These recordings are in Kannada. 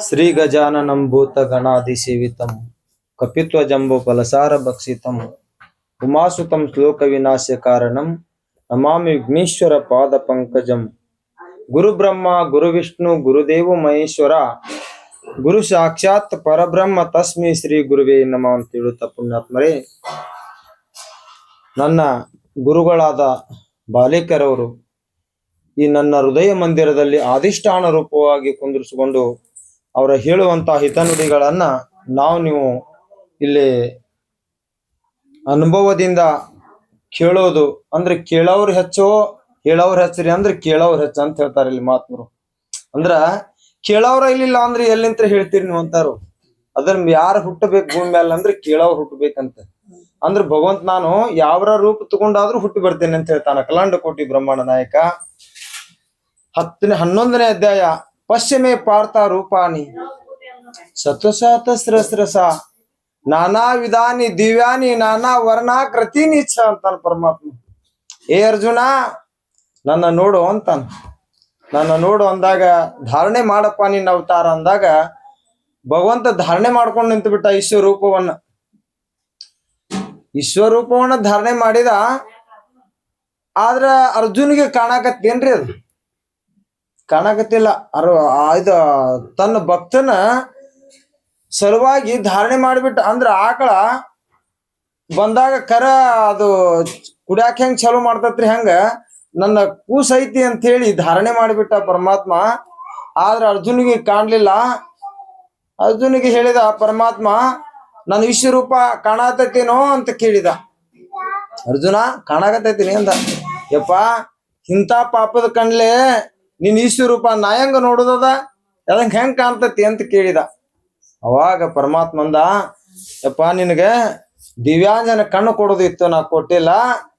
श्री गजानन भूत गणाधिशीत कपित्वजंबुफलसार भक्षित उमासुत श्लोक विनाश कारण नमा विघ्नेश्वर पाद पंकजं ಗುರು ಬ್ರಹ್ಮ ಗುರು ವಿಷ್ಣು ಗುರುದೇವ ಮಹೇಶ್ವರ, ಗುರು ಸಾಕ್ಷಾತ್ ಪರಬ್ರಹ್ಮ, ತಸ್ಮಿ ಶ್ರೀ ಗುರುವೇ ನಮ ಅಂತ ಹೇಳುತ್ತಾ ಪುಣ್ಯಾತ್ಮರೇ. ನನ್ನ ಗುರುಗಳಾದ ಬಾಲೇಕರವರು ಈ ನನ್ನ ಹೃದಯ ಮಂದಿರದಲ್ಲಿ ಅಧಿಷ್ಠಾನ ರೂಪವಾಗಿ ಕುಂದಿರಿಸಿಕೊಂಡು ಅವರ ಹೇಳುವಂತಹ ಹಿತನುಡಿಗಳನ್ನ ನಾವು ನೀವು ಇಲ್ಲಿ ಅನುಭವದಿಂದ ಕೇಳೋದು ಅಂದ್ರೆ ಕೇಳೋರು ಹೆಚ್ಚು ಹೇಳೋರು ಹೆಚ್ಚರಿ ಅಂದ್ರೆ ಕೇಳೋರ್ ಹಚ್ಚ ಅಂತ ಹೇಳ್ತಾರೆ ಇಲ್ಲಿ ಮಾತ್ಮರು ಅಂದ್ರ ಕೇಳೋರ ಇಲ್ಲಿಲ್ಲ ಅಂದ್ರೆ ಎಲ್ಲಿಂತ ಹೇಳ್ತೀರಿ ನೀವು ಅಂತಾರು? ಅದನ್ನ ಯಾರು ಹುಟ್ಟಬೇಕು ಭೂಮಿ ಮೇಲೆ ಅಂದ್ರೆ ಕೇಳೋರು ಹುಟ್ಟಬೇಕಂತ. ಅಂದ್ರೆ ಭಗವಂತ ನಾನು ಯಾವ್ರ ರೂಪ ತಗೊಂಡಾದ್ರೂ ಹುಟ್ಟಿ ಬರ್ತೇನೆ ಅಂತ ಹೇಳ್ತಾನ. ಕಲಾಂಡ ಕೋಟಿ ಬ್ರಹ್ಮಾಂಡ ನಾಯಕ. ಹತ್ತನೇ, ಹನ್ನೊಂದನೇ ಅಧ್ಯಾಯ. ಪಶ್ಚಿಮೆ ಪಾರ್ಥ ರೂಪಾನಿ ಸ್ರಸ್ರಸ. ನಾನಾ ವಿಧಾನಿ ದಿವ್ಯಾನಿ ನಾನಾ ವರ್ಣ ನೀಚ ಅಂತಾನ ಪರಮಾತ್ಮ. ಏ ಅರ್ಜುನ ನನ್ನ ನೋಡು ಅಂತಾನ. ನನ್ನ ನೋಡು ಅಂದಾಗ, ಧಾರಣೆ ಮಾಡಪ್ಪ ನಿನ್ನ ಅವತಾರ ಅಂದಾಗ, ಭಗವಂತ ಧಾರಣೆ ಮಾಡ್ಕೊಂಡು ನಿಂತು ಬಿಟ್ಟ ಈಶ್ವರೂಪವನ್ನ. ವಿಶ್ವರೂಪವನ್ನ ಧಾರಣೆ ಮಾಡಿದ, ಆದ್ರ ಅರ್ಜುನಿಗೆ ಕಾಣಕತ್ತೇನ್ರಿ ಅದು? ಕಾಣಕತ್ತಿಲ್ಲ. ಅರ್ ಇದು, ತನ್ನ ಭಕ್ತನ ಸಲುವಾಗಿ ಧಾರಣೆ ಮಾಡಿಬಿಟ್ಟ, ಅಂದ್ರ ಆಕಳ ಬಂದಾಗ ಕರ ಅದು ಕುಡಿಯಾಕ ಹೆಂಗ್ ಚಲೋ ಮಾಡ್ತತ್ರಿ ಹಂಗ? ನನ್ನ ಕೂಸೈತಿ ಅಂತ ಹೇಳಿ ಧಾರಣೆ ಮಾಡಿಬಿಟ್ಟ ಪರಮಾತ್ಮ, ಆದ್ರೆ ಅರ್ಜುನಿಗೆ ಕಾಣ್ಲಿಲ್ಲ. ಅರ್ಜುನಿಗೆ ಹೇಳಿದ, ಪರಮಾತ್ಮ, ನನ್ನ ವಿಶ್ವರೂಪ ಕಾಣತೈತೇನೋ ಅಂತ ಕೇಳಿದ. ಅರ್ಜುನ, ಕಾಣಕತ್ತೈತೀನಿ ಅಂದ. ಯಪ್ಪ, ಇಂಥ ಪಾಪದ ಕಣ್ಲೆ ನಿನ್ ಈಶ್ವರೂಪ ನಾ ಹೆಂಗ ನೋಡುದದ? ಅದಂಗ ಹೆಂಗ್ ಕಾಣ್ತತಿ? ಅಂತ ಕೇಳಿದ. ಅವಾಗ ಪರಮಾತ್ಮಂದ ಯಪ್ಪ, ನಿನಗೆ ದಿವ್ಯಾಂಜನ ಕಣ್ಣು ಕೊಡೋದಿತ್ತು, ನಾ ಕೊಟ್ಟಿಲ್ಲ.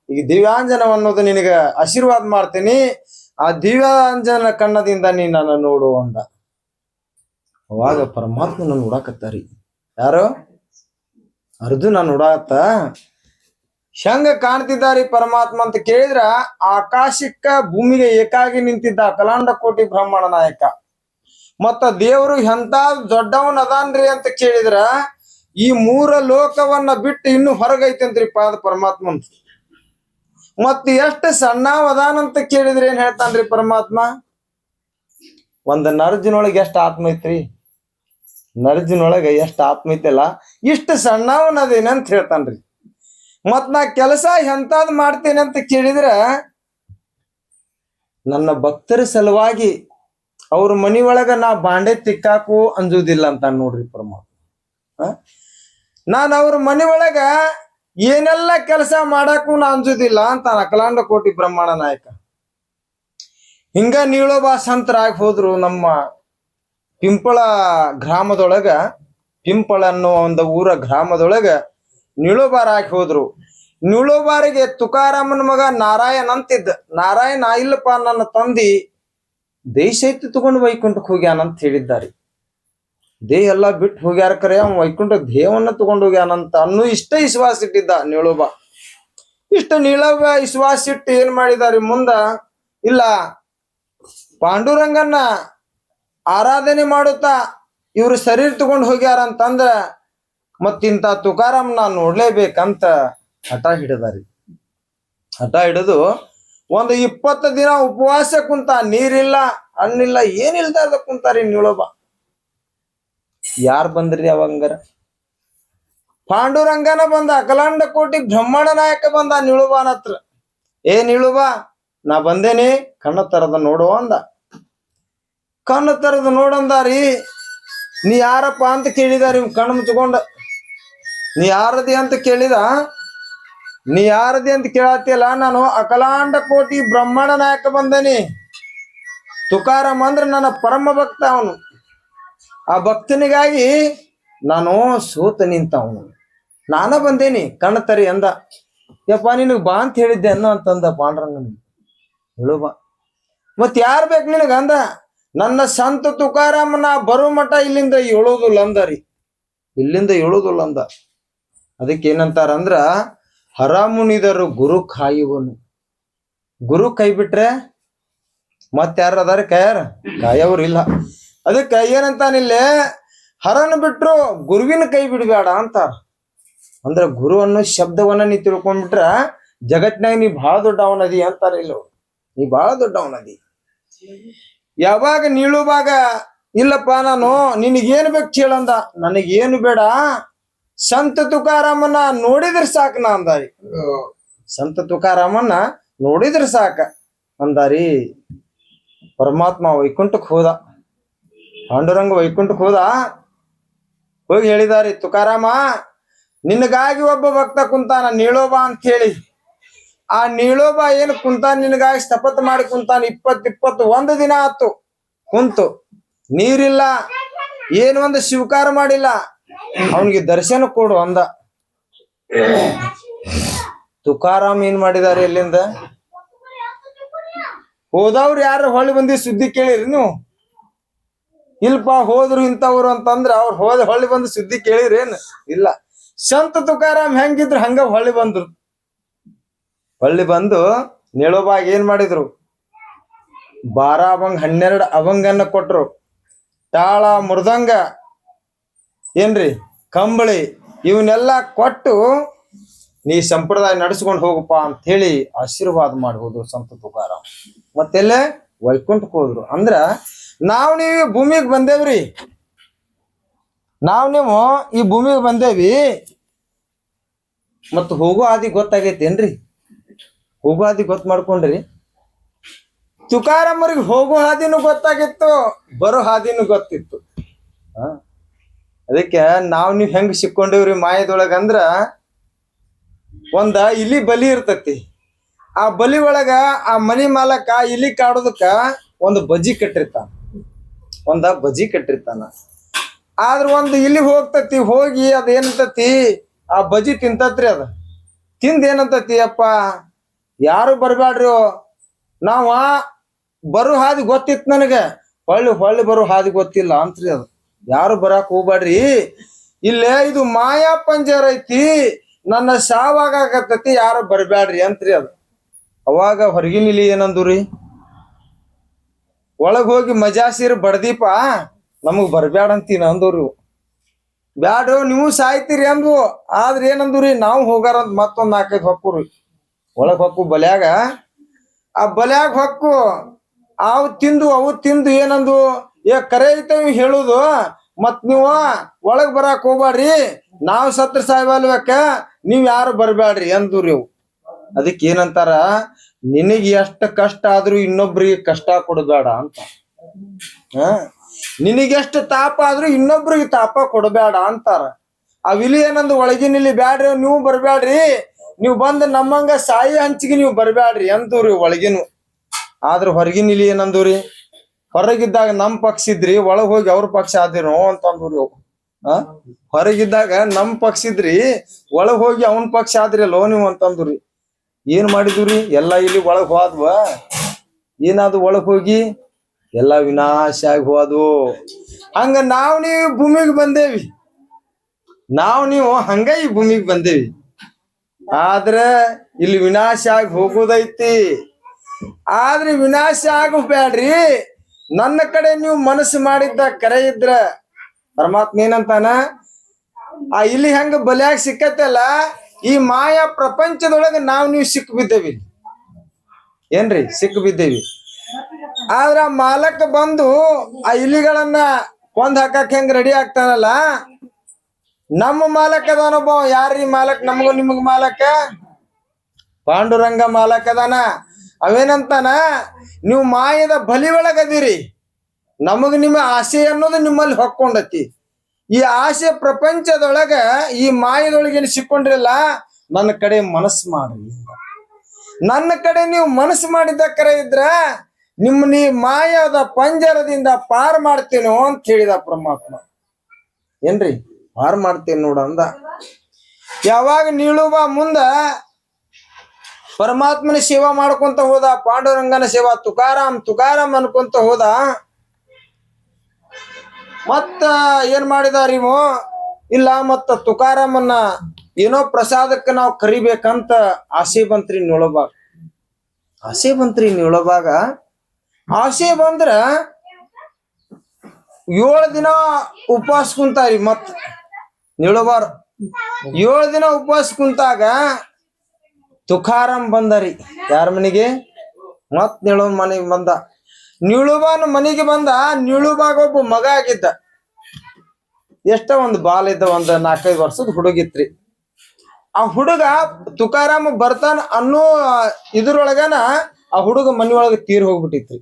ಈಗ ದಿವ್ಯಾಂಜನ ಅನ್ನೋದು ನಿನಗ ಆಶೀರ್ವಾದ ಮಾಡ್ತೀನಿ. ಆ ದಿವ್ಯಾಂಜನ ಕಣ್ಣದಿಂದ ನೀ ನನ್ನ ನೋಡು ಅಂದ. ಅವಾಗ ಪರಮಾತ್ಮನ ನೋಡಾಕತ್ತಾರಿ. ಯಾರು? ಅರ್ಜುನ ನೋಡಾಕತ್ತ. ಹೆಂಗ ಕಾಣ್ತಿದ್ದಾರಿ ಪರಮಾತ್ಮ ಅಂತ ಕೇಳಿದ್ರ ಆಕಾಶಕ್ಕ ಭೂಮಿಗೆ ಏಕಾಗಿ ನಿಂತಿದ್ದ ಕಲಾಂಡ ಕೋಟಿ ಬ್ರಹ್ಮಣ ನಾಯಕ. ಮತ್ತ ದೇವರು ಎಂತ ದೊಡ್ಡವನ್ ಅದಾನ್ರಿ ಅಂತ ಕೇಳಿದ್ರ ಈ ಮೂರ ಲೋಕವನ್ನ ಬಿಟ್ಟು ಇನ್ನು ಹೊರಗೈತಂತ್ರಿ ಪಾದ ಪರಮಾತ್ಮನ್ ಮತ್ ಎಷ್ಟು ಸಣ್ಣವದಾನಂತ ಕೇಳಿದ್ರೆ ಏನ್ ಹೇಳ್ತಾನ್ರಿ ಪರಮಾತ್ಮ? ಒಂದ್ ನರ್ಜಿನೊಳಗೆ ಎಷ್ಟ್ ಆತ್ಮ ಐತ್ರಿ? ನರ್ಜಿನೊಳಗ ಎಷ್ಟ್ ಆತ್ಮ ಐತಲ್ಲ ಇಷ್ಟು ಸಣ್ಣವನದೇನಂತ ಹೇಳ್ತಾನ್ರಿ. ಮತ್ ನಾ ಕೆಲಸ ಎಂತಾದ್ ಮಾಡ್ತೇನೆ ಅಂತ ಕೇಳಿದ್ರ, ನನ್ನ ಭಕ್ತರ ಸಲುವಾಗಿ ಅವ್ರ ಮನಿ ಒಳಗ ನಾ ಬಾಂಡೆ ತಿಕ್ಕಾಕು ಅಂಜುದಿಲ್ಲ ಅಂತ ನೋಡ್ರಿ ಪರಮಾತ್ಮ? ನಾನು ಅವ್ರ ಮನಿ ಒಳಗ ಏನೆಲ್ಲ ಕೆಲಸ ಮಾಡಕ್ಕೂ ನಾ ಅಂಜುದಿಲ್ಲ ಅಂತ ಅಕಲಾಂಡ ಕೋಟಿ ಬ್ರಹ್ಮಾಂಡ ನಾಯಕ. ಹಿಂಗ ನೀಳೋಬಾ ಸಂತರಾಗಿ ಹೋದ್ರು ನಮ್ಮ ಪಿಂಪಳ ಗ್ರಾಮದೊಳಗ, ಪಿಂಪಳ ಅನ್ನೋ ಒಂದು ಊರ ಗ್ರಾಮದೊಳಗ ನೀಳೋಬಾರ ಹಾಕಿ ಹೋದ್ರು. ನೀಳೋಬಾರಿಗೆ ತುಕಾರಾಮನ ಮಗ ನಾರಾಯಣ ಅಂತಿದ್ದ. ನಾರಾಯಣ, ಇಲ್ಲಪ್ಪ ನನ್ನ ತಂದಿ, ದೇಶ ಎತ್ತಿ ತಗೊಂಡು ವೈಕುಂಠಕ್ಕೆ ಹೋಗ್ಯಾನಂತ ಹೇಳಿದ್ದಾರೆ. ದೇಹ ಎಲ್ಲ ಬಿಟ್ಟು ಹೋಗ್ಯಾರ ಕರೆ ಅವ ವೈಕುಂಠ ದೇಹವನ್ನ ತಗೊಂಡು ಹೋಗ್ಯಾನಂತ ಅನ್ನು ಇಷ್ಟ ವಿಶ್ವಾಸ ಇಟ್ಟಿದ್ದ ನೀಳುಬ. ಇಷ್ಟ ನಿಳಬ ವಿಶ್ವಾಸ ಇಟ್ಟು ಏನ್ ಮಾಡಿದಾರಿ ಮುಂದ? ಇಲ್ಲ, ಪಾಂಡುರಂಗನ್ನ ಆರಾಧನೆ ಮಾಡುತ್ತಾ ಇವ್ರು ಶರೀರ ತಗೊಂಡು ಹೋಗ್ಯಾರ ಅಂತಂದ್ರ ಮತ್ತಿಂತ ತುಕಾರಾಮ್ ನಾ ನೋಡ್ಲೇಬೇಕಂತ ಹಠ ಹಿಡಿದಾರಿ. ಹಠ ಹಿಡಿದು ಒಂದು ಇಪ್ಪತ್ತು ದಿನ ಉಪವಾಸ ಕುಂತ ನೀರಿಲ್ಲ, ಹಣ್ಣಿಲ್ಲ, ಏನಿಲ್ದ ಕುಂತಾರಿ ನಿಳೋಬ. ಯಾರ್ ಬಂದ್ರಿ ಅವಂಗಾರ? ಪಾಂಡುರಂಗನ ಬಂದ ಅಕಲಾಂಡ ಕೋಟಿ ಬ್ರಹ್ಮಾಂಡ ನಾಯಕ ಬಂದ ನಿಳುಬಾನ ಹತ್ರ. ಏ ನಿಳುಬಾ ನಾ ಬಂದೇನಿ, ಕಣ್ಣ ತರದ ನೋಡು ಅಂದ. ಕಣ್ಣು ತರದ ನೋಡಂದಾರಿ ನೀ ಯಾರಪ್ಪ ಅಂತ ಕೇಳಿದಾರಿ ಕಣ್ಣು ಮುಚ್ಕೊಂಡ ನೀ ಯಾರದಿ ಅಂತ ಕೇಳಿದ? ನೀ ಯಾರದಿ ಅಂತ ಕೇಳತ್ತಿಲ್ಲ ನಾನು ಅಕಲಾಂಡ ಕೋಟಿ ಬ್ರಹ್ಮಾಂಡ ನಾಯಕ ಬಂದೇನಿ. ತುಕಾರಾಮ್ ಅಂದ್ರೆ ನನ್ನ ಪರಮ ಭಕ್ತ ಅವನು. ಆ ಭಕ್ತನಿಗಾಗಿ ನಾನು ಸೋತ ನಿಂತವನು. ನಾನ ಬಂದೇನಿ, ಕಣ್ಣ ತರಿ ಅಂದ. ಯಪ್ಪ, ನಿನಗೆ ಬಾ ಅಂತ ಹೇಳಿದ್ದೆ ಅನ್ನೋ ಅಂತಂದ ಪಾಂಡ್ರಂಗನಿಗೆ ಹೇಳು ಬಾ. ಮತ್ ಯಾರು ಬೇಕು ನಿನಗ ಅಂದ. ನನ್ನ ಸಂತ ತುಕಾರಾಮನ ಬರೋ ಮಠ ಇಲ್ಲಿಂದ ಹೇಳುದಿಲ್ಲ ಅಂದ ರೀ. ಇಲ್ಲಿಂದ ಏಳೋದಿಲ್ಲ ಅಂದ ಅದಕ್ಕೆ ಏನಂತಾರ ಅಂದ್ರ ಹರಾಮುನಿದರು ಗುರು ಕಾಯುವನು. ಗುರು ಕೈ ಬಿಟ್ರೆ ಮತ್ತೆ ಯಾರು ಅದಾರ ಕೈಯಾರ? ಕಾಯವ್ರು ಇಲ್ಲ. ಅದಕ್ಕೆ ಏನಂತಾನಿಲ್ಲೇ, ಹರನ್ ಬಿಟ್ರು ಗುರುವಿನ ಕೈ ಬಿಡಬೇಡ ಅಂತಾರ. ಅಂದ್ರ ಗುರು ಅನ್ನೋ ಶಬ್ದವನ್ನ ನೀ ತಿಳ್ಕೊಂಡ್ಬಿಟ್ರ ಜಗತ್ನಾಗ ನೀ ಬಹಳ ದೊಡ್ಡವನದಿ ಅಂತಾರ ಇಲ್ಲ ನೀ ಬಹಳ ದೊಡ್ಡವನದಿ ಯಾವಾಗ ನೀಳುವಾಗ ಇಲ್ಲಪ್ಪ ನಾನು, ನಿನಗೇನು ಬೇಕು ಕೇಳಂದ ನನಗೇನು ಬೇಡ. ಸಂತ ತುಕಾರಾಮನ್ನ ನೋಡಿದ್ರ ಸಾಕ ನಾ ಅಂದಾರಿ. ಸಂತ ತುಕಾರಾಮನ್ನ ನೋಡಿದ್ರ ಸಾಕ ಅಂದಾರಿ. ಪರಮಾತ್ಮ ವೈಕುಂಠಕ್ಕೆ ಹೋದ. ಪಾಂಡುರಂಗ ವೈಕುಂಠಕ್ಕೆ ಹೋದ? ಹೋಗಿ ಹೇಳಿದಾರಿ, ತುಕಾರಾಮ, ನಿನಗಾಗಿ ಒಬ್ಬ ಭಕ್ತ ಕುಂತಾನ, ನೀಳೋಬ ಅಂತ ಹೇಳಿ. ಆ ನೀಳೋಬ ಏನು ಕುಂತಾನ ನಿನಗಾಗಿ ಶಪಥ ಮಾಡಿ ಕುಂತಾನ? ಇಪ್ಪತ್ ಇಪ್ಪತ್ತು ಒಂದು ದಿನ ಆತು. ಕುಂತು. ನೀರಿಲ್ಲ, ಏನು ಒಂದು ಶಿವಕಾರ ಮಾಡಿಲ್ಲ. ಅವನಿಗೆ ದರ್ಶನ ಕೊಡು ಅಂದ. ತುಕಾರಾಮ್ ಏನ್ ಮಾಡಿದಾರೆ ಎಲ್ಲಿಂದ ಹೋದವ್ರು ಯಾರು ಹೊಳ್ಳಿ ಬಂದಿ ಸುದ್ದಿ ಕೇಳಿರಿ ನೀವು? ಇಲ್ಪ ಹೋದ್ರು ಇಂಥವ್ರು ಅಂತಂದ್ರ ಅವ್ರು ಹೋದ ಹೊಳ್ಳಿ ಬಂದು ಸುದ್ದಿ ಕೇಳಿರೇನು? ಇಲ್ಲ. ಸಂತ ತುಕಾರಾಮ್ ಹೆಂಗಿದ್ರು ಹಂಗ ಹೊಳ್ಳಿ ಬಂದ್ರು. ಹೊಳ್ಳಿ ಬಂದು ನೇಳೋಬಾಗ ಏನ್ ಮಾಡಿದ್ರು? ಬಾರ ಅವಂಗ್ ಹನ್ನೆರಡು ಅವಂಗನ್ನ ಕೊಟ್ರು. ತಾಳ, ಮೃದಂಗ, ಏನ್ರಿ? ಕಂಬಳಿ ಇವನ್ನೆಲ್ಲ ಕೊಟ್ಟು ನೀ ಸಂಪ್ರದಾಯ ನಡ್ಸ್ಕೊಂಡು ಹೋಗಪ್ಪ ಅಂತ ಹೇಳಿ ಆಶೀರ್ವಾದ ಮಾಡ್ಬೋದು ಸಂತ ತುಕಾರಾಮ್. ಮತ್ತೆಲ್ಲೇ ವೈಕುಂಠಕ್ಕೆ ಹೋದ್ರು. ಅಂದ್ರ ನಾವ್ ನೀವು ಭೂಮಿಗೆ ಬಂದೇವ್ರಿ. ನಾವ್ ನೀವು ಈ ಭೂಮಿಗೆ ಬಂದೇವಿ. ಮತ್ತು ಹೋಗೋ ಆದಿ ಗೊತ್ತಾಗೈತೇನ್ರಿ? ಹೋಗೋ ಆದಿ ಗೊತ್ತು ಮಾಡ್ಕೊಂಡ್ರಿ. ತುಕಾರಾಮರಿಗೆ ಹೋಗೋ ಹಾದಿನೂ ಗೊತ್ತಾಗಿತ್ತು, ಬರೋ ಹಾದಿನೂ ಗೊತ್ತಿತ್ತು. ಅದಕ್ಕೆ ನಾವು ನೀವು ಹೆಂಗ್ ಸಿಕ್ಕೊಂಡೇವ್ರಿ ಮಾಯದೊಳಗಂದ್ರ ಒಂದ ಇಲಿ ಬಲಿ ಇರ್ತತಿ. ಆ ಬಲಿ ಒಳಗ ಆ ಮನಿ ಮಾಲಕ ಇಲಿ ಕಾಡೋದಕ್ಕ ಒಂದು ಬಜ್ಜಿ ಕಟ್ಟಿರ್ತಾನ. ಒಂದ ಬಜಿ ಕಟ್ಟಿರ್ತಾನ. ಆದ್ರ ಒಂದು ಇಲ್ಲಿ ಹೋಗ್ತತಿ, ಹೋಗಿ ಅದ ಏನಂತತಿ? ಆ ಬಜಿ ತಿಂತತ್ರಿ ಅದ. ತಿಂದ ಏನಂತತಿ, ಅಪ್ಪ? ಯಾರು ಬರ್ಬ್ಯಾಡ್ರಿ ನಾವ ಬರು ಹಾದಿ ಗೊತ್ತಿತ್ತು ನನಗೆ. ಹೊಳ್ಳಿ ಹೊಳ್ಳಿ ಬರು ಹಾದಿ ಗೊತ್ತಿಲ್ಲ ಅಂತ್ರಿ ಅದು. ಯಾರು ಬರಾಕ್ ಹೋಗ್ಬ್ಯಾಡ್ರಿ? ಇಲ್ಲೇ ಇದು ಮಾಯಾ ಪಂಜರ ಐತಿ. ನನ್ನ ಸಾವಾಗತತಿ ಯಾರು ಬರ್ಬ್ಯಾಡ್ರಿ ಅಂತ್ರಿ ಅದು. ಅವಾಗ ಹೊರಗಿನಿಲಿ ಏನಂದ್ರಿ? ಒಳಗ್ ಹೋಗಿ ಮಜಾ ಸೀರ್ ಬಡ್ದೀಪ, ನಮಗ್ ಬರ್ಬ್ಯಾಡ ಅಂತೀನ ಅಂದವ್ರು ಬ್ಯಾಡ್ರು, ನೀವು ಸಾಯ್ತೀರಿ ಅಂದ್ವು. ಆದ್ರ ಏನಂದ್ರಿ, ನಾವು ಹೋಗಾರ ಅಂತ ಮತ್ತೊಂದ್ ನಾಲ್ಕೈದು ಹೊಕ್ಕುರಿ ಒಳಗ್ ಹೊಕ್ಕು ಬಲ್ಯಾಗ. ಆ ಬಲ್ಯಾಗ ಹೊಕ್ಕು, ಅವು ತಿಂದು ಅವು ತಿಂದು ಏನಂದು ಏ, ಕರೆ ಐತೆ ಹೇಳುದು. ಮತ್ ನೀವು ಒಳಗ್ ಬರಾಕ್ ಹೋಗ್ಬ್ಯಾಡ್ರಿ. ನಾವ್ ಸತ್ರ ಸಾಯ್ಬಲ್ವಕ್ಕ ನೀವ್ ಯಾರು ಬರ್ಬ್ಯಾಡ್ರಿ ಅಂದ್ರಿ ಅವು. ಅದಕ್ಕೆ ಏನಂತಾರ, ನಿನಗೆ ಎಷ್ಟು ಕಷ್ಟ ಆದ್ರೂ ಇನ್ನೊಬ್ರಿಗೆ ಕಷ್ಟ ಕೊಡಬೇಡ ಅಂತ. ಹ? ನಿನಗೆಷ್ಟು ತಾಪ ಆದ್ರೂ ಇನ್ನೊಬ್ರಿಗೆ ತಾಪ ಕೊಡಬೇಡ ಅಂತಾರ. ಆ ವಿಲಿ ಏನಂದ್ ಒಳಗಿನಲ್ಲಿ ಬ್ಯಾಡ್ರಿ, ನೀವು ಬರ್ಬ್ಯಾಡ್ರಿ. ನೀವು ಬಂದ್ ನಮ್ಮಂಗ ಸಾಯಿ ಹಂಚಿಗೆ ನೀವು ಬರ್ಬ್ಯಾಡ್ರಿ ಅಂತವ್ರಿ ಒಳಗಿನು. ಆದ್ರ ಹೊರಗಿನ ಇಲ್ಲಿ ಹೊರಗಿದ್ದಾಗ ನಮ್ ಪಕ್ಷ ಇದ್ರಿ, ಒಳಗ್ ಹೋಗಿ ಅವ್ರ ಪಕ್ಷ ಆದಿರೋ ಅಂತ ಅಂದ್ರಿ ಆ ಹೊರಗಿದ್ದಾಗ ನಮ್ ಪಕ್ಷ ಇದ್ರಿ, ಒಳಗ್ ಹೋಗಿ ಅವನ್ ಪಕ್ಷ ಆದ್ರಿ ಅಲ್ಲೋ ನೀವು ಅಂತಂದ್ರಿ. ಏನ್ ಮಾಡಿದ್ರಿ? ಎಲ್ಲ ಇಲ್ಲಿ ಒಳಗ್ ಹೋದ್ವ. ಏನಾದ್ರು ಒಳಗ್ ಹೋಗಿ ಎಲ್ಲ ವಿನಾಶ ಆಗಿ ಹೋದ್ವು. ಹಂಗ ನಾವ್ ನೀವು ಭೂಮಿಗೆ ಬಂದೇವಿ. ನಾವ್ ನೀವು ಹಂಗ ಈ ಭೂಮಿಗೆ ಬಂದೇವಿ. ಆದ್ರೆ ಇಲ್ಲಿ ವಿನಾಶ ಆಗಿ ಹೋಗೋದೈತಿ. ಆದ್ರೆ ವಿನಾಶ ಆಗಬೇಡ್ರಿ. ನನ್ನ ಕಡೆ ನೀವು ಮನಸ್ಸು ಮಾಡಿದ್ದ ಕರೆ ಇದ್ರ ಪರಮಾತ್ಮ ಏನಂತಾನ? ಆ ಇಲ್ಲಿ ಹೆಂಗ ಬಲಿಯಾಗಿ ಸಿಕ್ಕತ್ತಲ್ಲ? ಈ ಮಾಯಾ ಪ್ರಪಂಚದೊಳಗೆ ನಾವು ನೀವು ಸಿಕ್ಕ ಬಿದ್ದೇವಿ. ಏನ್ರಿ? ಸಿಕ್ಕ ಬಿದ್ದೇವಿ. ಆದ್ರ ಮಾಲಕ ಬಂದು ಆ ಇಲಿಗಳನ್ನ ಕೊಂದ್ ಹಾಕಕ್ ಹೆಂಗ್ ರೆಡಿ ಆಗ್ತಾನಲ್ಲ? ನಮ್ಮ ಮಾಲಕ ಅದಾನೊಬ್ಬ ಯಾರ್ರಿ ಮಾಲಕ್? ನಮಗೂ ನಿಮಗ್ ಮಾಲಕ? ಪಾಂಡುರಂಗ ಮಾಲಕ ಅದಾನ. ಅವೇನಂತಾನ? ನೀವು ಮಾಯದ ಬಲಿ ಒಳಗದಿರಿ ನಮಗ್ ನಿಮ್ಮ ಆಸೆ ಅನ್ನೋದು ನಿಮ್ಮಲ್ಲಿ ಹೊಕ್ಕೊಂಡತಿ. ಈ ಆಸೆ ಪ್ರಪಂಚದೊಳಗ ಈ ಮಾಯದೊಳಗೇನು ಸಿಕ್ಕೊಂಡ್ರಲ್ಲ, ನನ್ನ ಕಡೆ ಮನಸ್ಸು ಮಾಡ್ರಿ ನನ್ನ ಕಡೆ ನೀವು ಮನಸ್ಸು ಮಾಡಿದ ಕರೆ ಇದ್ರ, ನಿಮ್ಮ ನೀ ಮಾಯದ ಪಂಜರದಿಂದ ಪಾರ್ ಮಾಡ್ತೇನೋ ಅಂತ ಹೇಳಿದ ಪರಮಾತ್ಮ. ಏನ್ರಿ? ಪಾರ್ ಮಾಡ್ತೇನೆ ನೋಡ ಅಂದ. ಯಾವಾಗ ನೀಳುವ ಮುಂದ ಪರಮಾತ್ಮನ ಸೇವಾ ಮಾಡ್ಕೊಂತ ಹೋದ, ಪಾಂಡುರಂಗನ ಸೇವಾ ತುಕಾರಾಮ್ ತುಕಾರಾಮ್ ಅನ್ಕೊಂತ ಹೋದ ಮತ್ತ ಏನ್ ಮಾಡಿದಾರ ಇವು ಇಲ್ಲ, ಮತ್ತ ತುಕಾರಾಮನ್ನ ಏನೋ ಪ್ರಸಾದಕ್ಕೆ ನಾವು ಕರಿಬೇಕಂತ ಆಸೆ ಬಂತ್ರಿ ನೋಳಬಾಗ ಆಸೆ ಬಂತ್ರಿ ನೋಳಬಾಗ ಆಸೆ ಬಂದ್ರ ಏಳು ದಿನ ಉಪವಾಸ ಕುಂತಾರಿ ಮತ್ ನಿಳಬಾರ ಏಳು ದಿನ ಉಪವಾಸ ಕುಂತಾಗ ತುಕಾರಾಮ್ ಬಂದರಿ. ಯಾರ ಮನೆಗೆ? ಮತ್ ನಿಳು ಮನೆಗೆ ಬಂದ. ನಿಳುಬಾನ ಮನೆಗೆ ಬಂದ, ನಿಳುಬಾಗ ಒಬ್ಬ ಮಗ ಆಗಿದ್ದ. ಎಷ್ಟ ಒಂದ್ ಬಾಲ್ ಇದ್ದ ಒಂದ್ ನಾಲ್ಕೈದು ವರ್ಷದ ಹುಡುಗಿತ್ರಿ. ಆ ಹುಡುಗ ತುಕಾರಾಮ ಬರ್ತಾನ ಅನ್ನೋ ಇದ್ರೊಳಗನ ಆ ಹುಡುಗ ಮನಿಯೊಳಗ ತೀರ್ ಹೋಗ್ಬಿಟ್ಟಿತ್ರಿ.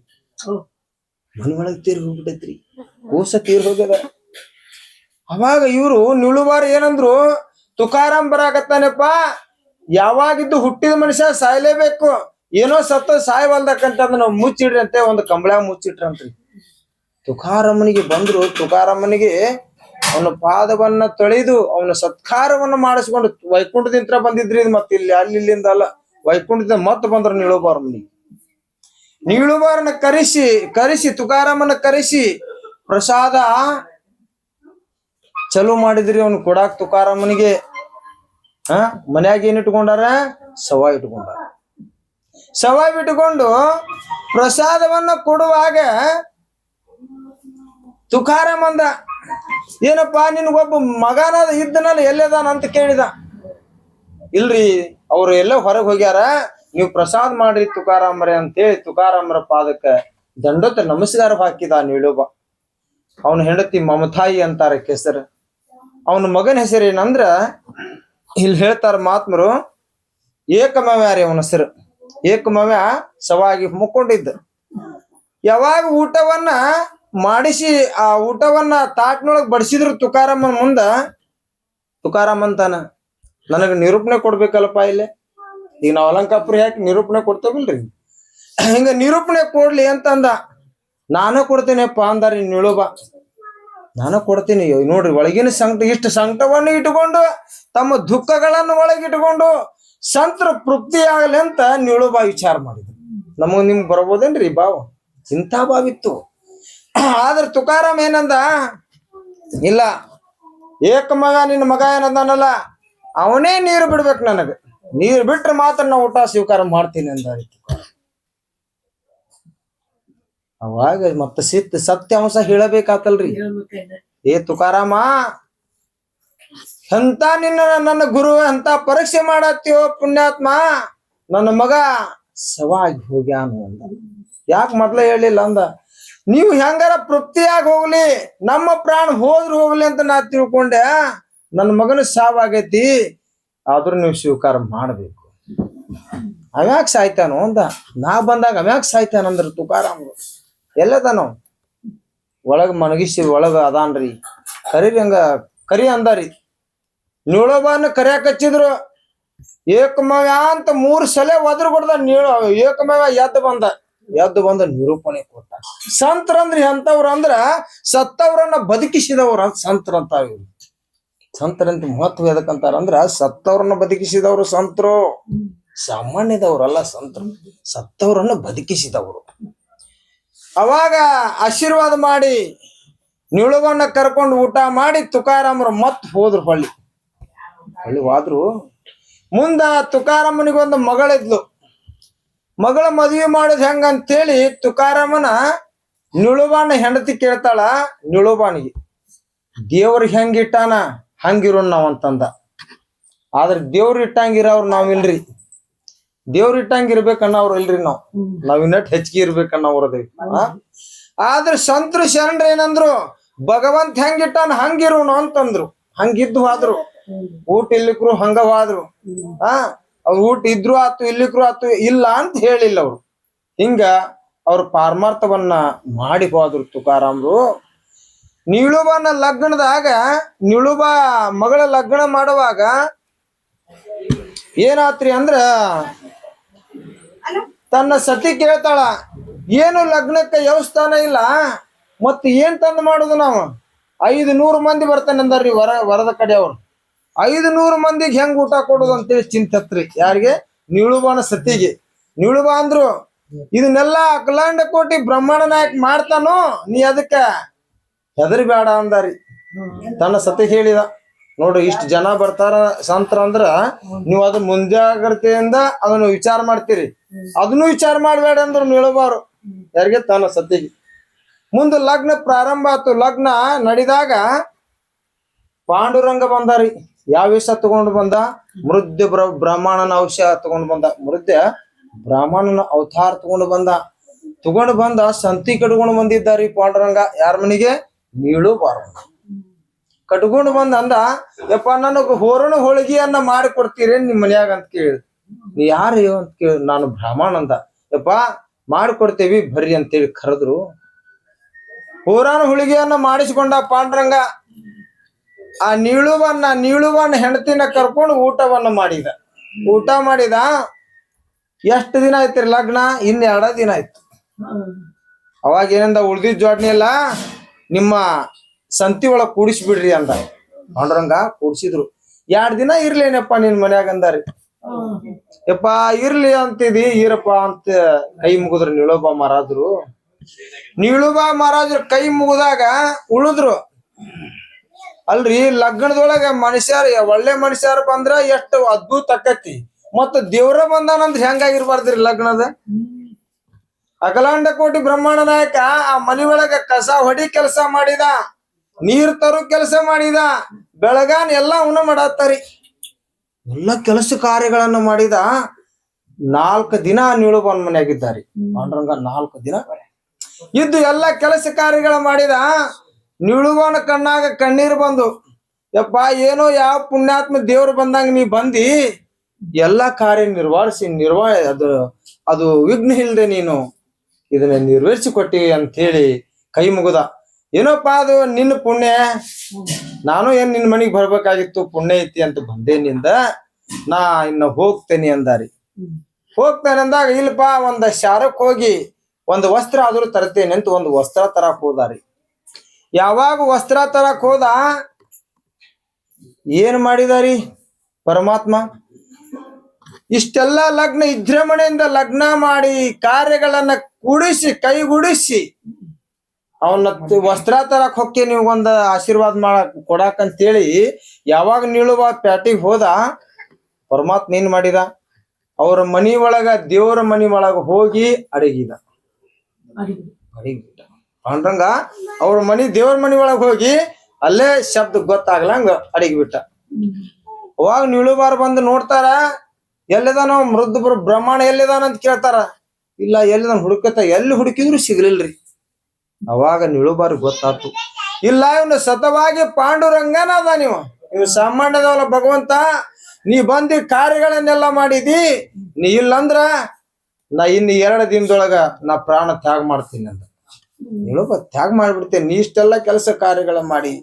ಮನಿಯೊಳಗ ತೀರ್ ಹೋಗ್ಬಿಟ್ಟೈತ್ರಿ. ಕೂಸ ತೀರ್ ಹೋಗ್ಯದ. ಅವಾಗ ಇವ್ರು ನಿಳುಬಾರ ಏನಂದ್ರು, ತುಕಾರಾಮ್ ಬರಾಕತ್ತಾನಪ್ಪ, ಯಾವಾಗಿದ್ದು ಹುಟ್ಟಿದ ಮನುಷ್ಯ ಸಾಯ್ಲೇಬೇಕು. ಏನೋ ಸತ್ತ ಸಾಯ್ವಲ್ದಕ್ಕಂತ ನಾವು ಮುಚ್ಚಿಡ್ರಿ ಅಂತ ಒಂದು ಕಂಬಳ್ಯಾಗ ಮುಚ್ಚಿಟ್ರಂತ್ರಿ. ತುಕಾರಮ್ಮನಿಗೆ ಬಂದ್ರು ತುಕಾರಮ್ಮನಿಗೆ ಅವನ ಪಾದವನ್ನ ತೊಳೆದು ಅವನ ಸತ್ಕಾರವನ್ನ ಮಾಡಿಸ್ಕೊಂಡು ವೈಕುಂಠದಿಂದ ಬಂದಿದ್ರಿ ಮತ್ತೆ ಇಲ್ಲಿ, ಅಲ್ಲಿ, ಇಲ್ಲಿಂದ ಅಲ್ಲ, ವೈಕುಂಠದಿಂದ ಮತ್ತೆ ಬಂದ್ರ ನೀಳುಬಾರಮ್ಮನಿಗೆ ನಿಳುಬಾರನ ಕರೆಸಿ ಕರೆಸಿ ತುಕಾರಮ್ಮನ ಕರೆಸಿ, ಪ್ರಸಾದ ಚಲೋ ಮಾಡಿದ್ರಿ ಅವನು ಕೊಡಾಕ್ ತುಕಾರಮ್ಮನಿಗೆ ಹ, ಮನ್ಯಾಗ ಏನ್ ಇಟ್ಕೊಂಡಾರ? ಸವ ಇಟ್ಕೊಂಡಾರ. ಸವ ಬಿಟ್ಕೊಂಡು ಪ್ರಸಾದವನ್ನ ಕೊಡುವಾಗ ತುಕಾರಾಮ್ ಅಂದ, ಏನಪ್ಪಾ, ನಿನ್ಗೊಬ್ಬ ಮಗನ ಇದ್ದನಲ್ಲ, ಎಲ್ಲದಾನ? ಅಂತ ಕೇಳಿದ. ಇಲ್ರಿ, ಅವ್ರು ಎಲ್ಲ ಹೊರಗೆ ಹೋಗ್ಯಾರ, ನೀವು ಪ್ರಸಾದ್ ಮಾಡ್ರಿ ಅಂತ ಅಂತೇಳಿ ತುಕಾರಾಮ್ರ ಪಾದಕ್ಕ ದಂಡೋತ ನಮಸ್ಕಾರ ಹಾಕಿದ ನೀಳುಬ ಅವನ ಹೆಂಡತಿ ಮಮತಾಯಿ ಅಂತಾರ ಹೆಸರು ಅವನ ಮಗನ ಹೆಸರು ಏನಂದ್ರ ಇಲ್ಲಿ ಹೇಳ್ತಾರ ಮಾತ್ಮರು ಏಕಮ್ಯಾರಿ ರೀ ಅವನ ಹೆಸರು. ಏಕಮವ್ಯ ಸವಾಗಿ ಮುಕ್ಕೊಂಡಿದ್ದ. ಯಾವಾಗ ಊಟವನ್ನ ಮಾಡಿಸಿ, ಆ ಊಟವನ್ನ ತಾಟ್ನೊಳಗ್ ಬಡಿಸಿದ್ರು ತುಕಾರಾಮನ್ ಮುಂದ, ತುಕಾರಾಮ್ ಅಂತಾನ, ನನಗ ನಿರೂಪಣೆ ಕೊಡ್ಬೇಕಲ್ಲಪ್ಪ ಇಲ್ಲಿ. ಈಗ ನಾವು ಅಲಂಕಾಪುರಿ ಹಾಕಿ ನಿರೂಪಣೆ ಕೊಡ್ತೇವಿಲ್ರಿ? ಹಿಂಗ ನಿರೂಪಣೆ ಕೊಡ್ಲಿ ಅಂತಂದ, ನಾನು ಕೊಡ್ತೇನೆಪ್ಪ ಅಂದಾರಿ ನಿಳುಬ ನಾನು ಕೊಡ್ತೀನಿ, ನೋಡ್ರಿ ಒಳಗಿನ ಸಂಕಟ, ಇಷ್ಟು ಸಂಕಟವನ್ನು ಇಟ್ಟುಕೊಂಡು ತಮ್ಮ ದುಃಖಗಳನ್ನು ಒಳಗಿಟ್ಟುಕೊಂಡು ಸಂತರ ತೃಪ್ತಿ ಆಗಲಿ ಅಂತ ನಿಳುಬ ವಿಚಾರ ಮಾಡಿದ್ರು. ನಮಗ್ ನಿಮ್ಗೆ ಬರ್ಬೋದೇನ್ರಿ ಬಾವು ಇಂಥ ಬಾವಿತ್ತು ಆದ್ರೆ ತುಕಾರಾಮ್ ಏನಂದ? ಇಲ್ಲ ಏಕ ಮಗ ನಿನ್ನ ಮಗ ಏನಂದಾನಲ್ಲ ಅವನೇ ನೀರು ಬಿಡ್ಬೇಕು ನನಗೆ. ನೀರು ಬಿಟ್ರೆ ಮಾತ್ರ ನಾ ಊಟ ಸ್ವೀಕಾರ ಮಾಡ್ತೀನಿ ಅಂದ ಅವಾಗ ಮತ್ತೆ ಸಿತ್ ಸತ್ಯಾಂಶ ಹೇಳಬೇಕಾತಲ್ರಿ. ಏ ತುಕಾರಾಮ ಎಂತ ನಿನ್ನ ನನ್ನ ಗುರು ಅಂತ ಪರೀಕ್ಷೆ ಮಾಡತ್ತೀವೋ ಪುಣ್ಯಾತ್ಮ? ನನ್ನ ಮಗ ಸವಾಗಿ ಹೋಗ್ಯಾನು ಅಂದ. ಯಾಕೆ ಮೊದ್ಲ ಹೇಳಿಲ್ಲ ಅಂದ? ನೀವು ಹೆಂಗಾರ ತೃಪ್ತಿಯಾಗಿ ಹೋಗ್ಲಿ, ನಮ್ಮ ಪ್ರಾಣ ಹೋದ್ರು ಹೋಗ್ಲಿ ಅಂತ ನಾ ತಿಳ್ಕೊಂಡೆ. ನನ್ನ ಮಗನ ಸಾವಾಗೈತಿ, ಆದ್ರೂ ನೀವು ಸ್ವೀಕಾರ ಮಾಡ್ಬೇಕು. ಅವ್ಯಾಕ್ ಸಾಯ್ತಾನೋ ಅಂದ. ನಾ ಬಂದಾಗ ಅವ್ಯಾಕ್ ಸಾಯ್ತಾನಂದ್ರ ತುಕಾರಾಮ್ ಎಲ್ಲದಾನೋ? ಒಳಗ ಮನಗಿಸಿ ಒಳಗ ಅದಾನ್ರಿ. ಕರೀರಿ ಹಂಗ, ಕರಿ ಅಂದಾರಿ ನೀಳೋಬಾನ ಕರ್ಯಾಕ ಹಚ್ಚಿದ್ರು. ಏಕಮವ್ಯ ಅಂತ ಮೂರ್ ಸಲ ಒದ್ರ ಕೊಡ್ದ ನೀಳ, ಏಕಮವ್ಯ ಎದ್ದು ಬಂದ. ಎದ್ದು ಬಂದ ನಿರೂಪಣೆ ಕೊಟ್ಟ. ಸಂತರಂದ್ರೆ ಎಂತವ್ರ ಅಂದ್ರ ಸತ್ತವ್ರನ್ನ ಬದುಕಿಸಿದವ್ರ ಅಂತ ಸಂತ್ರ ಅಂತ ಇವ್ರು. ಸಂತರಂತ ಮಹತ್ವ ಎದಕ್ಕಂತಾರ ಅಂದ್ರ ಸತ್ತವ್ರನ್ನ ಬದುಕಿಸಿದವರು ಸಂತರು. ಸಾಮಾನ್ಯದವ್ರಲ್ಲ ಸಂತರು. ಸತ್ತವ್ರನ್ನ ಬದುಕಿಸಿದವರು. ಅವಾಗ ಆಶೀರ್ವಾದ ಮಾಡಿ ನಿಳುವನ್ನ ಕರ್ಕೊಂಡು ಊಟ ಮಾಡಿ ತುಕಾರಾಮರು ಮತ್ ಹೋದ್ರು ಹೊಳ್ಳಿ. ಹೊಳ್ಳಿ ಮುಂದ ಮುಂದ ತುಕಾರಾಮನಿಗೊಂದು ಮಗಳಿದ್ಲು. ಮಗಳ ಮದುವೆ ಮಾಡೋದು ಹೆಂಗ ಅಂತೇಳಿ ತುಕಾರಾಮನ ನುಳುಬಾಣ ಹೆಂಡತಿ ಕೇಳ್ತಾಳ ನುಳುಬಾಣಿಗೆ ದೇವ್ರಿಗೆ ಹೆಂಗಿಟ್ಟಾನ? ನಾವ್ ಅಂತಂದ. ಆದ್ರ ದೇವ್ರ ಇಟ್ಟಂಗಿರೋರು ನಾವ್ ಇಲ್ರಿ ದೇವ್ರ ಇಟ್ಟಂಗ ಇರ್ಬೇಕನ್ನವ್ರು ಇಲ್ರಿ ನಾವ್. ನಾವ್ ಇನ್ನಟ್ ಹೆಚ್ಚಿಗೆ ಇರ್ಬೇಕನ್ನವ್ರದೇವಿ ಆದ್ರ ಸಂತರು ಶರಣರ ಏನಂದ್ರು, ಭಗವಂತ ಹೆಂಗಿಟ್ಟಾನ ಹಂಗಿರೋನು ಅಂತಂದ್ರು. ಹಂಗಿದ್ದು ಹೋದ್ರು ಊಟ ಇಲ್ಲಿಕ್ರು ಹಂಗವಾದ್ರು. ಆ, ಅವ್ರ ಊಟ ಇದ್ರು ಆತು, ಇಲ್ಲಿಕ್ರು ಆತು, ಇಲ್ಲ ಅಂತ ಹೇಳಿಲ್ಲ ಅವ್ರು. ಹಿಂಗ ಅವ್ರ ಪಾರಮಾರ್ಥವನ್ನ ಮಾಡಿ ಹೋದ್ರು ತುಕಾರಾಮ್ರು. ನಿಳುಬನ ಲಗ್ನದಾಗ ನಿಳುಬ ಮಗಳ ಲಗ್ನ ಮಾಡುವಾಗ ಏನಾತ್ರಿ ಅಂದ್ರ ತನ್ನ ಸತಿ ಕೇಳ್ತಾಳ, ಏನು ಲಗ್ನಕ್ಕೆ ವ್ಯವಸ್ಥಾನ ಇಲ್ಲ, ಮತ್ತೆ ಏನ್ ತಂದು ಮಾಡುದು ನಾವು? ಐದು ನೂರು ಮಂದಿ ಬರ್ತಾನೆ ಅಂದಾರ್ರಿ ವರ, ವರದ ಕಡೆ ಅವ್ರು. ಐದು ನೂರು ಮಂದಿಗೆ ಹೆಂಗ್ ಊಟ ಕೊಡುದು ಅಂತೇಳಿ ಚಿಂತತ್ರಿ. ಯಾರಿಗೆ? ನಿಳುಬಾನ ಸತಿಗೆ. ನೀಳುಬ ಅಂದ್ರು, ಇದನ್ನೆಲ್ಲ ಅಖಲಾಂಡ ಕೋಟಿ ಬ್ರಹ್ಮಾಂಡ ನಾಯಕ್ ಮಾಡ್ತಾನೋ, ನೀ ಅದಕ್ಕ ಹೆದರಿ ಬೇಡ ಅಂದಾರಿ. ತನ್ನ ಸತಿ ಹೇಳಿದ. ನೋಡ್ರಿ ಇಷ್ಟ ಜನ ಬರ್ತಾರ ಸಂತ್ರ ಅಂದ್ರ, ನೀವು ಅದ್ ಮುಂಜಾಗ್ರತೆಯಿಂದ ಅದನ್ನ ವಿಚಾರ ಮಾಡ್ತೀರಿ. ಅದನ್ನು ವಿಚಾರ ಮಾಡಬೇಡ ಅಂದ್ರ ನಿಳಬಾರು ಯಾರಿಗೆ? ತನ್ನ ಸತಿಗೆ. ಮುಂದೆ ಲಗ್ನ ಪ್ರಾರಂಭ ಆತು ಲಗ್ನ ನಡೆದಾಗ ಪಾಂಡುರಂಗ ಬಂದಾರಿ. ಯಾವ ವಿಷ ತಗೊಂಡು ಬಂದ? ಮೃದ್ಯ ಬ್ರ, ಬ್ರಾಹ್ಮಣನ ಔಷ ತಗೊಂಡು ಬಂದ. ಮೃದ್ಯ ಬ್ರಾಹ್ಮಣನ ಅವತಾರ ತಗೊಂಡು ಬಂದ. ತಗೊಂಡು ಬಂದ, ಸಂತಿ ಕಟ್ಕೊಂಡು ಬಂದಿದ್ದಾರಿ ಪಾಂಡುರಂಗ. ಯಾರ ಮನೆಗೆ? ನೀಳು ಬಾರ ಕಟ್ಕೊಂಡು ಬಂದ ಅಂದ, ಯಪ್ಪ, ನನಗ ಹೋರಣ ಹೋಳಿಗೆಯನ್ನ ಮಾಡಿ ಕೊಡ್ತೀರಿ ನಿಮ್ ಮನ್ಯಾಗ? ಅಂತ ಕೇಳಿ ನೀ ಯಾರು? ಅಂತ ಕೇಳಿ ನಾನು ಬ್ರಾಹ್ಮಣ ಅಂದ. ಯಪ್ಪ ಮಾಡ್ಕೊಡ್ತೇವಿ ಬರ್ರಿ ಅಂತೇಳಿ ಕರೆದ್ರು. ಹೋರಾಣ ಹುಳಿಗೆಯನ್ನ ಮಾಡಿಸಿಕೊಂಡ ಪಾಂಡುರಂಗ. ಆ ನೀಳುವನ್ನ ನೀಳುವನ್ನ ಹೆಂಡತಿನ ಕರ್ಕೊಂಡು ಊಟವನ್ನ ಮಾಡಿದ. ಊಟ ಮಾಡಿದ, ಎಷ್ಟು ದಿನ ಆಯ್ತ್ರಿ ಲಗ್ನ? ಇನ್ ಎರಡ ದಿನ ಆಯ್ತು. ಅವಾಗ ಏನಂದ, ಉಳ್ದಿದ್ ಜೋಡ್ನಿ ಎಲ್ಲ ನಿಮ್ಮ ಸಂತಿ ಒಳಗ್ ಕೂಡಿಸ್ಬಿಡ್ರಿ ಅಂದ. ನೋಡ್ರಂಗ ಕೂಡ್ಸಿದ್ರು. ಎರಡ್ ದಿನ ಇರ್ಲೇನಪ್ಪ ನಿನ್ ಮನ್ಯಾಗ ಅಂದಾರಿ. ಯಪ್ಪ, ಇರ್ಲಿ ಅಂತಿದಿ, ಇರಪ್ಪ ಅಂತ ಕೈ ಮುಗಿದ್ರು. ನೀಳೋಬ ಮಹಾರಾಜರು ನೀಳುಬ ಮಹಾರಾಜರು ಕೈ ಮುಗಿದಾಗ ಉಳಿದ್ರು. ಅಲ್ರಿ, ಲಗ್ನದೊಳಗ ಮನುಷ್ಯರ, ಒಳ್ಳೆ ಮನುಷ್ಯರು ಬಂದ್ರ ಎಷ್ಟು ಅದ್ಭುತ ಆಕತಿ. ಮತ್ತ ದೇವ್ರ ಬಂದಾನಂದ್ರ ಹೆಂಗಾಗಿರ್ಬಾರ್ದ್ರಿ ಲಗ್ನದ? ಅಗಲಾಂಡ ಕೋಟಿ ಬ್ರಹ್ಮಾಂಡ ನಾಯಕ ಆ ಮನಿ ಒಳಗ ಕಸ ಹೊಡಿ ಕೆಲಸ ಮಾಡಿದ, ನೀರ್ ತರು ಕೆಲಸ ಮಾಡಿದ, ಬೆಳಗಾನ್ ಎಲ್ಲಾ ಉಣ ಮಾಡತ್ತಾರಿ. ಎಲ್ಲ ಕೆಲಸ ಕಾರ್ಯಗಳನ್ನ ಮಾಡಿದ, ನಾಲ್ಕು ದಿನ ನೀಳು ಬಂದ್ ಮನೆಯಾಗಿದ್ದಾರೆ ಪಾಂಡುರಂಗ ನಾಲ್ಕು ದಿನ. ಇದ್ದು ಎಲ್ಲ ಕೆಲಸ ಕಾರ್ಯಗಳ ಮಾಡಿದ ನಿಳುವನ ಕಣ್ಣಾಗ ಕಣ್ಣೀರ್ ಬಂದು, ಯಪ್ಪ, ಏನೋ ಯಾವ ಪುಣ್ಯಾತ್ಮ ದೇವ್ರು ಬಂದಂಗ ನೀ ಬಂದಿ, ಎಲ್ಲಾ ಕಾರ್ಯ ನಿರ್ವಹಿಸಿ ನಿರ್ವಹ, ಅದು ಅದು ವಿಘ್ನ ಇಲ್ದೆ ನೀನು ಇದನ್ನ ನಿರ್ವಹಿಸಿ ಕೊಟ್ಟಿ ಅಂತ ಹೇಳಿ ಕೈ ಮುಗುದ. ಏನೋಪ್ಪ ಅದು, ನಿನ್ನ ಪುಣ್ಯ? ನಾನು ಏನ್ ನಿನ್ ಮನೆಗೆ ಬರ್ಬೇಕಾಗಿತ್ತು, ಪುಣ್ಯ ಐತಿ ಅಂತ ಬಂದೇನಿಂದ ನಾ ಇನ್ನ ಹೋಗ್ತೇನೆ ಅಂದಾರಿ. ಹೋಗ್ತೇನೆ ಅಂದಾಗ ಇಲ್ಲಪ್ಪ, ಒಂದ ಶಾರಕ್ ಹೋಗಿ, ಒಂದು ವಸ್ತ್ರ ಆದ್ರೂ ತರ್ತೇನೆ ಅಂತ ಒಂದು ವಸ್ತ್ರ ತರಕ್ ಹೋದಾರಿ. ಯಾವಾಗ ವಸ್ತ್ರ ತರಕ್ ಹೋದ? ಏನ್ ಮಾಡಿದಾರಿ ಪರಮಾತ್ಮ? ಇಷ್ಟೆಲ್ಲ ಲಗ್ನ ವಿಜೃಂಭಣೆಯಿಂದ ಲಗ್ನ ಮಾಡಿ ಕಾರ್ಯಗಳನ್ನ ಕೂಡಿಸಿ ಕೈಗೂಡಿಸಿ ಅವನ್ನ ತ- ವಸ್ತ್ರ ತರಕ್ ಹೊಕ್ಕಿ ನಿಮ್ಗೊಂದ ಆಶೀರ್ವಾದ ಮಾಡಕ್ ಕೊಡಾಕ್ ಅಂತೇಳಿ ಯಾವಾಗ ನೀಳುವ ಪ್ಯಾಟಿಗೆ ಹೋದ ಪರಮಾತ್ಮ ಏನ್ ಮಾಡಿದ? ಅವರ ಮನಿ ಒಳಗ ದೇವರ ಮನಿ ಒಳಗ ಹೋಗಿ ಅಡಗಿದ. ಅಡಗಿಬಿಟ್ಟ ಪಾಂಡ್ರಂಗ ಅವ್ರ ಮನಿ ದೇವ್ರ ಮನಿ ಒಳಗ್ ಹೋಗಿ ಅಲ್ಲೇ ಶಬ್ದ ಗೊತ್ತಾಗ್ಲಂಗ ಅಡಗಿಬಿಟ್ಟ ಅವಾಗ ನಿಳುಬಾರ್ ಬಂದು ನೋಡ್ತಾರ ಎಲ್ಲಿದಾನ ಮೃದ್ ಬ್ರ- ಬ್ರಹ್ಮಾಂಡ ಎಲ್ಲಿದಾನ ಅಂತ ಕೇಳ್ತಾರ. ಇಲ್ಲ ಎಲ್ಲಿದಾನ ಹುಡುಕತ ಎಲ್ಲಿ ಹುಡುಕಿದ್ರು ಸಿಗ್ಲಿಲ್ರಿ. ಅವಾಗ ನಿಳುಬಾರ್ ಗೊತ್ತಾತು. ಇಲ್ಲ, ಇವನು ಸತವಾಗಿ ಪಾಂಡುರಂಗನ ಅದ ನೀವು. ಇವ್ ಸಾಮಾನ್ಯದವಲ್ಲ ಭಗವಂತ, ನೀ ಬಂದಿ ಕಾರ್ಯಗಳನ್ನೆಲ್ಲ ಮಾಡಿದಿ, ನೀ ಇಲ್ಲಂದ್ರ ನಾ ಇನ್ನು ಎರಡು ದಿನದೊಳಗ ನಾ ಪ್ರಾಣ ತ್ಯಾಗ ಮಾಡ್ತೀನಿ ಅಂತ. ನಿಳುಬ ತ್ಯಾಗ ಮಾಡ್ಬಿಡ್ತೇನೆ. ನೀ ಇಷ್ಟೆಲ್ಲ ಕೆಲಸ ಕಾರ್ಯಗಳ ಮಾಡಿ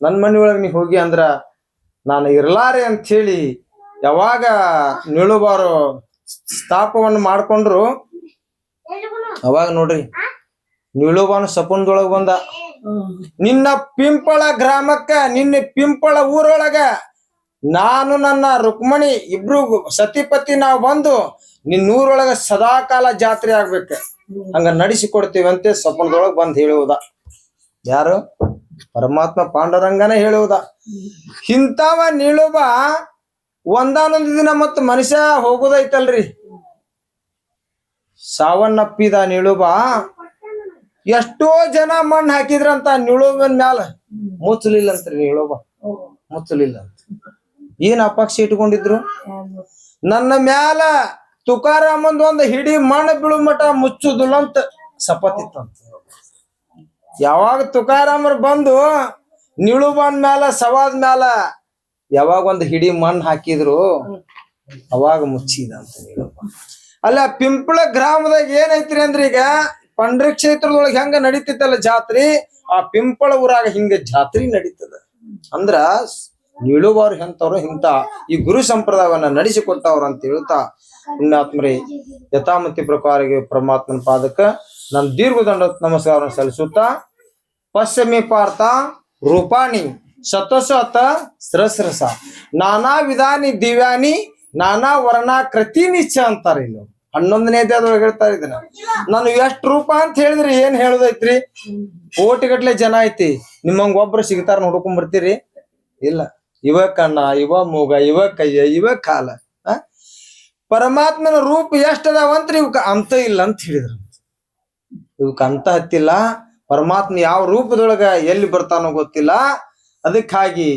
ನನ್ನ ಮನೆ ಒಳಗ ನೀ ಹೋಗಿ ಅಂದ್ರ ನಾನು ಇರ್ಲಾರೆ ಅಂತ ಹೇಳಿ ಯಾವಾಗ ನಿಳುಬಾರು ಸ್ಥಾಪವನ್ನು ಮಾಡ್ಕೊಂಡ್ರು? ಅವಾಗ ನೋಡ್ರಿ ನಿಳುಬಾನು ಸಪುನ್ದೊಳಗ ಬಂದ. ನಿನ್ನ ಪಿಂಪಳ ಗ್ರಾಮಕ್ಕ ನಿನ್ನ ಪಿಂಪಳ ಊರೊಳಗ ನಾನು ನನ್ನ ರುಕ್ಮಣಿ ಇಬ್ರು ಸತಿಪತಿ ನಾವು ಬಂದು ನಿನ್ ನೂರೊಳಗ ಸದಾ ಸದಾಕಾಲ ಜಾತ್ರೆ ಆಗ್ಬೇಕು. ಹಂಗ ನಡೆಸಿ ಸ್ವಪ್ನದೊಳಗೆ ಬಂದು ಹೇಳುವುದ. ಯಾರು? ಪರಮಾತ್ಮ ಪಾಂಡುರಂಗನೇ ಹೇಳುವುದ. ಇಂಥವ ನೀಳುವ ಒಂದಾನೊಂದು ದಿನ ಮತ್ತ ಮನುಷ್ಯ ಹೋಗುದೈತಲ್ರಿ. ಸಾವನ್ನಪ್ಪಿದ ನಿಳುಬ ಎಷ್ಟೋ ಜನ ಮಣ್ಣು ಹಾಕಿದ್ರಂತ ನಿಳುಬನ್ ಮ್ಯಾಲ ಮುಚ್ಚಲಿಲ್ಲಂತ್ರಿ ನಿಳುಬ ಮುಚ್ಚಲಿಲ್ಲ ಅಂತ ಏನ್ ಅಪಕ್ಷ ಇಟ್ಕೊಂಡಿದ್ರು? ನನ್ನ ಮ್ಯಾಲ ತುಕಾರಾಮಂದ್ ಒಂದ್ ಹಿಡಿ ಮಣ್ಣು ಬೀಳು ಮಠ ಮುಚ್ಚುದಿಲ್ಲ ಅಂತ ಸಪತ್ತಿತ್ತಂತ. ಯಾವಾಗ ತುಕಾರಾಮರ್ ಬಂದು ನಿಳುಬನ್ ಮ್ಯಾಲ, ಸವಾದ್ ಮ್ಯಾಲ ಯಾವಾಗ ಒಂದ್ ಹಿಡಿ ಮಣ್ಣು ಹಾಕಿದ್ರು, ಅವಾಗ ಮುಚ್ಚಿದ ಅಂತ ಅಲ್ಲ, ಪಿಂಪಳ ಗ್ರಾಮದಾಗ ಏನೈತ್ರಿ ಅಂದ್ರ ಈಗ ಪಂಡ್ರಿ ಕ್ಷೇತ್ರದೊಳಗೆ ಹೆಂಗ ನಡೀತಿತ್ತಲ್ಲ ಜಾತ್ರಿ, ಆ ಪಿಂಪಳ ಊರಾಗ ಹಿಂಗ ಜಾತ್ರಿ ನಡೀತದ. ಅಂದ್ರ ನಿಳುವವ್ರು ಎಂತವ್ರು ಇಂಥ ಈ ಗುರು ಸಂಪ್ರದಾಯವನ್ನ ನಡೆಸಿಕೊಟ್ಟವ್ರು ಅಂತ ಹೇಳ್ತಾ ಪುಣ್ಯಾತ್ಮರಿ, ಯಥಾಮತಿ ಪ್ರಕಾರಿಗೆ ಪರಮಾತ್ಮನ ಪಾದಕ್ಕ ನನ್ನ ದೀರ್ಘದಂಡ ನಮಸ್ಕಾರ ಸಲ್ಲಿಸುತ್ತಾ, ಪಶ್ಚಿಮಿ ಪಾರ್ಥ ರೂಪಾಣಿ ಶತಶತ ಸ್ರಸ್ರಸ. ನಾನಾ ವಿಧಾನಿ ದಿವ್ಯಾನಿ, ನಾನಾ ವರ್ಣ ಕೃತಿ ನಿಶ್ಚ ಅಂತಾರೆ ಇಲ್ಲಿ. ಹನ್ನೊಂದನೇ ಅಧ್ಯಾಯದೊಳಗೆ ಹೇಳ್ತಾ ಇದನ್ನ ನಾನು ಎಷ್ಟು ರೂಪ ಅಂತ ಹೇಳಿದ್ರಿ ಏನ್ ಹೇಳುದೈತ್ರಿ? ಕೋಟಿಗಟ್ಲೆ ಜನ ಐತಿ. ನಿಮ್ಮಂಗ ಒಬ್ರು ಸಿಗ್ತಾರ ನೋಡ್ಕೊಂಡ್ ಬರ್ತೀರಿ? ಇಲ್ಲ. ಇವ ಕಣ್ಣ ಇವ ಮೂಗ ಇವ ಕೈಯ ಇವ ಕಾಲ? ಪರಮಾತ್ಮನ ರೂಪ ಎಷ್ಟ್ ಅಂತ ಇವಕ್ಕ ಅಂತ ಇಲ್ಲ ಅಂತ ಹೇಳಿದ್ರು. ಇವಕ್ಕೆ ಅಂತ ಹತ್ತಿಲ್ಲ. ಪರಮಾತ್ಮ ಯಾವ ರೂಪದೊಳಗ ಎಲ್ಲಿ ಬರ್ತಾನೋ ಗೊತ್ತಿಲ್ಲ. ಅದಕ್ಕಾಗಿ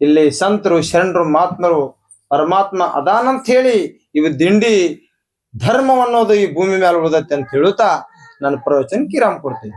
ಇಲ್ಲಿ ಸಂತರು, ಶರಣರು, ಮಹಾತ್ಮರು ಪರಮಾತ್ಮ ಅದಾನಂತ ಹೇಳಿ ಇವ ದಿಂಡಿ ಧರ್ಮ ಅನ್ನೋದು ಈ ಭೂಮಿ ಮೇಲೆ ಉಳಿದತ್ತೆ ಅಂತ ಹೇಳುತ್ತಾ ನನ್ನ ಪ್ರವಚನ ಕಿರಾಮ್ ಕೊಡ್ತೀನಿ.